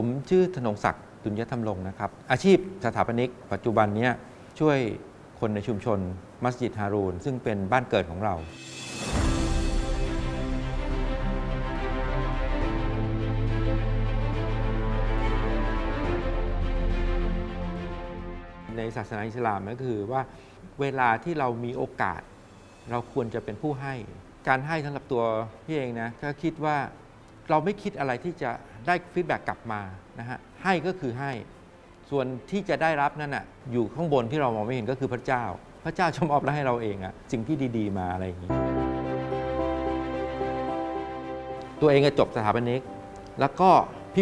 ผมชื่อธนงศักดิ์ตุลยธรรมรงค์นะครับ อาชีพสถาปนิก ปัจจุบันเนี้ยช่วยคนในชุมชน มัสยิดฮารูน ซึ่งเป็นบ้านเกิดของเรา ในศาสนาอิสลามก็คือว่าเวลาที่เรามีโอกาส เราควรจะเป็นผู้ให้ การให้สำหรับตัวพี่เองนะก็คิดว่า เราไม่คิดอะไรที่จะได้ฟีดแบ็กกลับมานะฮะให้ก็คือให้ ส่วนที่จะได้รับนั่นน่ะอยู่ข้างบนที่เรามองไม่เห็นก็คือพระเจ้า พระเจ้าชมอบแล้วให้เราเองอะสิ่งที่ดี ๆ มาอะไรอย่างนี้ ตัวเองก็จบสถาปนิกแล้วก็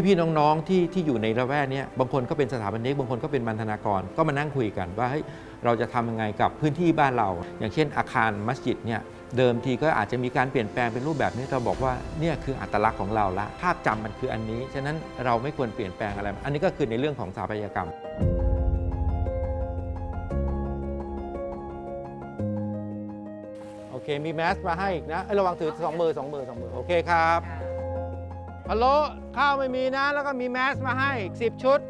พี่ๆน้องๆที่ที่อยู่ในระแวกนี้บางคนก็เป็นสถาปนิกบางคนก็เป็นบรรณากร ก็มานั่งคุยกันว่าเฮ้ยเราจะทำยังไงกับพื้นที่บ้านเรา อย่างเช่นอาคารมัสยิดเนี่ย เดิมทีก็อาจจะมีการเปลี่ยนแปลงเป็นรูปแบบนี้เราบอกว่าเนี่ยคืออัตลักษณ์ของเราละภาพจำมันคืออันนี้ ฉะนั้นเราไม่ควรเปลี่ยนแปลงอะไร อันนี้ก็คือในเรื่องของสถาปัตยกรรม โอเค มีแมสมาให้อีกนะเอ้ยระวังถือสองมือสองมือสองมือ โอเคครับฮัลโหลข้าวไม่มีนะ แล้วก็มีแมสมาให้อีกสิบชุด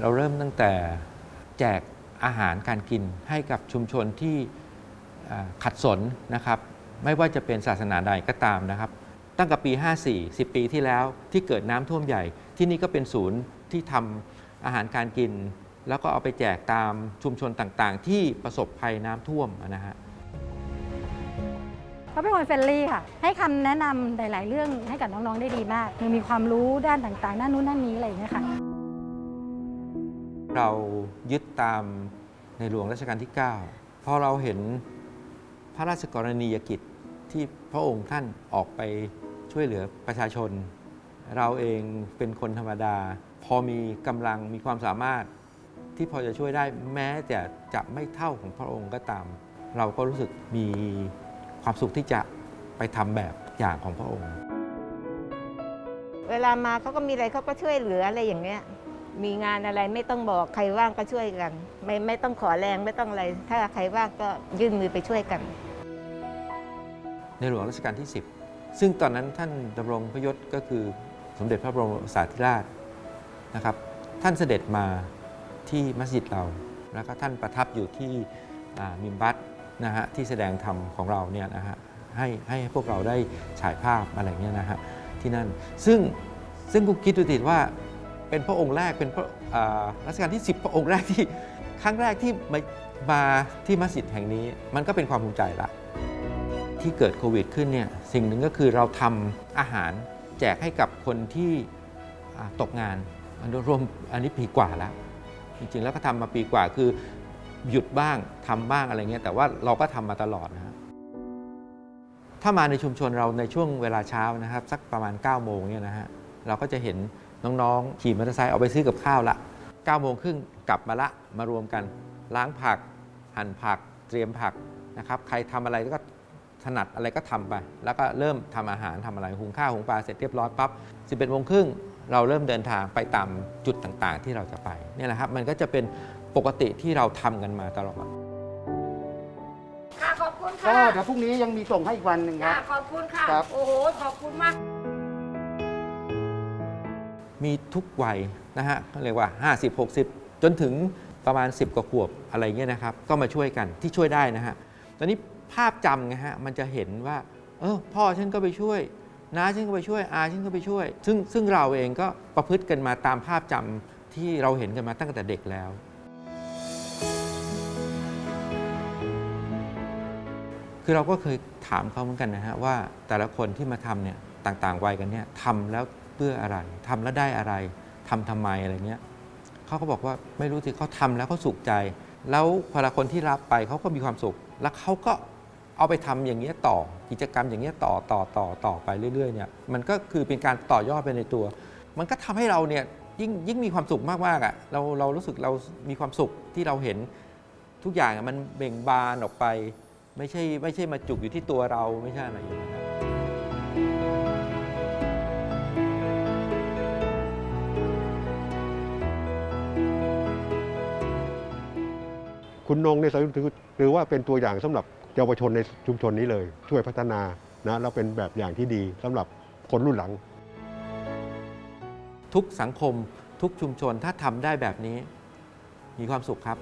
เราเริ่มตั้งแต่แจกอาหารการกินให้กับชุมชนที่อ่า ขัดสนนะครับไม่ว่าจะเป็นศาสนาใดก็ตามนะครับ ตั้งแต่ปี 54 10 ปีที่แล้วที่เกิดน้ำท่วมใหญ่ ที่นี่ก็เป็นศูนย์ที่ทำอาหารการกิน แล้วก็เอาไปแจกตามชุมชนต่างๆ ที่ประสบภัยน้ำท่วมนะฮะเขาเป็นคนเฟรนลี่ค่ะ ให้คำแนะนำหลาย ๆ เรื่องให้กับน้อง ๆ ได้ดีมากคือมีความรู้ด้านต่างๆ ด้านนู้นด้านนี้อะไรอย่างเงี้ยค่ะ เรายึดตามในหลวงรัชกาลที่ 9 พอเราเห็น พระราชกรณียกิจที่พระองค์ท่านออกไปช่วยเหลือประชาชน เราเองเป็นคนธรรมดา พอมีกำลังมีความสามารถที่พอจะช่วยได้แม้แต่จะไม่เท่าของพระองค์ก็ตาม เราก็รู้สึกมีความสุขที่จะไปทำแบบอย่างของพระองค์ เวลามาเขาก็มีอะไรเขาก็ช่วยเหลืออะไรอย่างเงี้ย มีงานอะไรไม่ต้องบอกใครว่างก็ช่วยกัน ไม่ไม่ต้องขอแรงไม่ต้องอะไร ถ้าใครว่างก็ยื่นมือไปช่วยกัน ในหลวงรัชกาลที่ 10 ซึ่งตอนนั้นท่านดำรงพระยศก็คือสมเด็จพระบรมสารีราชนะครับ ท่านเสด็จมาที่มัสยิดเรา แล้วก็ท่านประทับอยู่ที่มิมบัตนะฮะที่แสดงธรรมของเราเนี่ยนะฮะให้ให้พวกเราได้ฉายภาพอะไรเงี้ยนะฮะที่นั่นซึ่งซึ่งกูคิดดูติดว่า เป็นพระองค์แรกเป็นพระรัชกาลที่ 10 พระองค์แรกที่ครั้งแรกที่มามาที่มัสยิดแห่งนี้มันก็เป็นความภูมิใจละที่เกิดโควิดขึ้นเนี่ยสิ่งหนึ่งก็คือเราทำอาหารแจกให้กับคนที่ตกงานอันรวมอันนี้ปีกว่าแล้ว จริงๆแล้วก็ทำมาปีกว่าคือหยุดบ้างทำบ้างอะไรเงี้ยแต่ว่าเราก็ทำมาตลอดนะฮะถ้ามาในชุมชนเราในช่วงเวลาเช้านะครับ สักประมาณ9โมงเนี่ยนะฮะเราก็จะเห็น น้องๆขี่มอเตอร์ไซค์เอาไปซื้อกับข้าวละ9โมงครึ่งกลับมาละมารวมกัน ล้างผัก หั่นผัก เตรียมผักนะครับใครทำอะไรก็ถนัดอะไรก็ทำไป แล้วก็เริ่มทำอาหารทำอะไรหุงข้าวหุงปลาเสร็จเรียบร้อยปั๊บ11โมงครึ่งเราเริ่มเดินทางไปตามจุดต่างๆ ที่เราจะไปเนี่ยแหละครับมันก็จะเป็นปกติที่เราทำกันมาตลอดค่ะขอบคุณก็ค่ะเดี๋ยวพรุ่งนี้ยังมีส่งให้อีกวันหนึ่งคค่ะรับ ขอบคุณค่ะ ครับ โอ้โห ขอบคุณมาก มีทุกวัยนะฮะเขาเรียกว่า 50 60 จนถึงประมาณ 10 กว่าขวบอะไรเงี้ยนะครับ ก็มาช่วยกันที่ช่วยได้นะฮะตอนนี้ภาพจำไงฮะมันจะเห็นว่าเออพ่อฉันก็ไปช่วยน้าฉันก็ไปช่วยอาฉันก็ไปช่วย ซึ่งซึ่งเราเองก็ประพฤติกันมาตามภาพจำที่เราเห็นกันมาตั้งแต่เด็กแล้ว คือเราก็เคยถามเขาเหมือนกันนะฮะว่าแต่ละคนที่มาทำเนี่ยต่างๆวัยกันเนี่ยทำแล้ว เพื่ออะไรทำแล้วได้อะไรทำทำไมอะไรเงี้ยเขาก็บอกว่าไม่รู้สิเขาทำแล้วเขาสุขใจ แล้วพอละคนที่รับไปเขาก็มีความสุข แล้วเขาก็เอาไปทำอย่างเงี้ยต่อกิจกรรมอย่างเงี้ยต่อต่อต่อต่อไปเรื่อยๆเนี่ยมันก็คือเป็นการต่อยอดไปในตัว มันก็ทำให้เราเนี่ยยิ่งยิ่งมีความสุขมากๆอะเราเรารู้สึกเรามีความสุขที่เราเห็นทุกอย่างมันเบ่งบานออกไป ไม่ใช่ไม่ใช่มาจุกอยู่ที่ตัวเราไม่ใช่อะไรอย่างเงี้ย คุณนงเนี่ยถือถือว่าเป็นตัวอย่างสำหรับเยาวชนในชุมชนนี้เลย ช่วยพัฒนานะแล้วเป็นแบบอย่างที่ดีสำหรับคนรุ่นหลัง ทุกสังคมทุกชุมชนถ้าทำได้แบบนี้ มีความสุขครับ